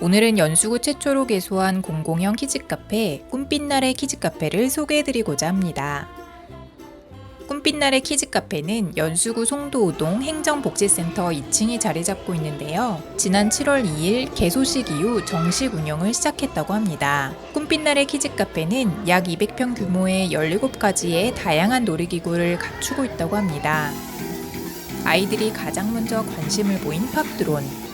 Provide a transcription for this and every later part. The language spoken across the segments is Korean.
오늘은 연수구 최초로 개소한 공공형 키즈카페 꿈빛날의 키즈카페를 소개해드리고자 합니다. 꿈빛날의 키즈카페는 연수구 송도우동 행정복지센터 2층에 자리 잡고 있는데요. 지난 7월 2일 개소식 이후 정식 운영을 시작했다고 합니다. 꿈빛날의 키즈카페는 약 200평 규모의 17가지의 다양한 놀이기구를 갖추고 있다고 합니다. 아이들이 가장 먼저 관심을 보인 팝드론,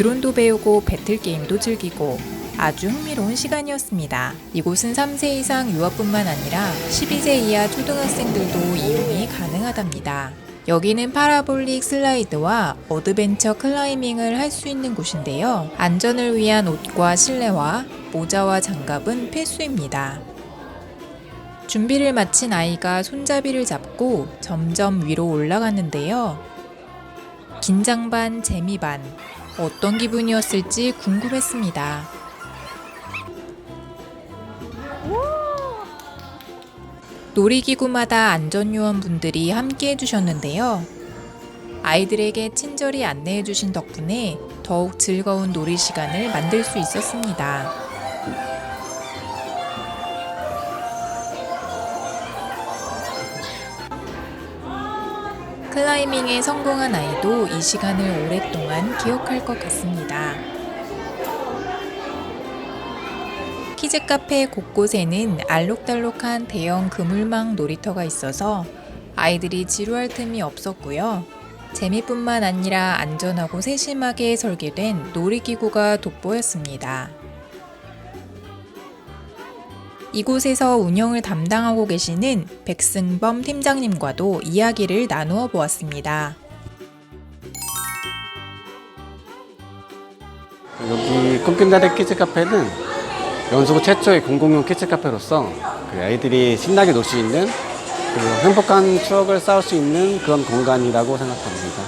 드론도 배우고 배틀게임도 즐기고 아주 흥미로운 시간이었습니다. 이곳은 3세 이상 유아뿐만 아니라 12세 이하 초등학생들도 이용이 가능하답니다. 여기는 파라볼릭 슬라이드와 어드벤처 클라이밍을 할 수 있는 곳인데요. 안전을 위한 옷과 실내화, 모자와 장갑은 필수입니다. 준비를 마친 아이가 손잡이를 잡고 점점 위로 올라갔는데요. 긴장 반, 재미 반. 어떤 기분이었을지 궁금했습니다. 놀이기구마다 안전요원분들이 함께 해주셨는데요. 아이들에게 친절히 안내해주신 덕분에 더욱 즐거운 놀이 시간을 만들 수 있었습니다. 클라이밍에 성공한 아이도 이 시간을 오랫동안 기억할 것 같습니다. 키즈 카페 곳곳에는 알록달록한 대형 그물망 놀이터가 있어서 아이들이 지루할 틈이 없었고요. 재미뿐만 아니라 안전하고 세심하게 설계된 놀이기구가 돋보였습니다. 이곳에서 운영을 담당하고 계시는 백승범 팀장님과도 이야기를 나누어 보았습니다. 여기 꿈빛나래 키즈 카페는 연수구 최초의 공공용 키즈 카페로서 그 아이들이 신나게 놀 수 있는 그리고 행복한 추억을 쌓을 수 있는 그런 공간이라고 생각합니다.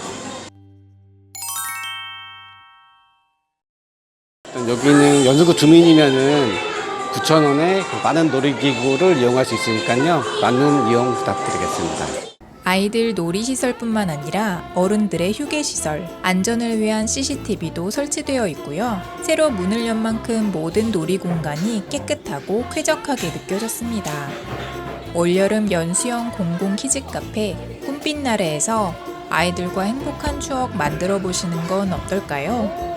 여기는 연수구 주민이면은 9,000원에 많은 놀이기구를 이용할 수 있으니까요. 많은 이용 부탁드리겠습니다. 아이들 놀이시설뿐만 아니라 어른들의 휴게시설, 안전을 위한 CCTV도 설치되어 있고요. 새로 문을 연 만큼 모든 놀이 공간이 깨끗하고 쾌적하게 느껴졌습니다. 올여름 연수형 공공 키즈 카페 꿈빛나래에서 아이들과 행복한 추억 만들어 보시는 건 어떨까요?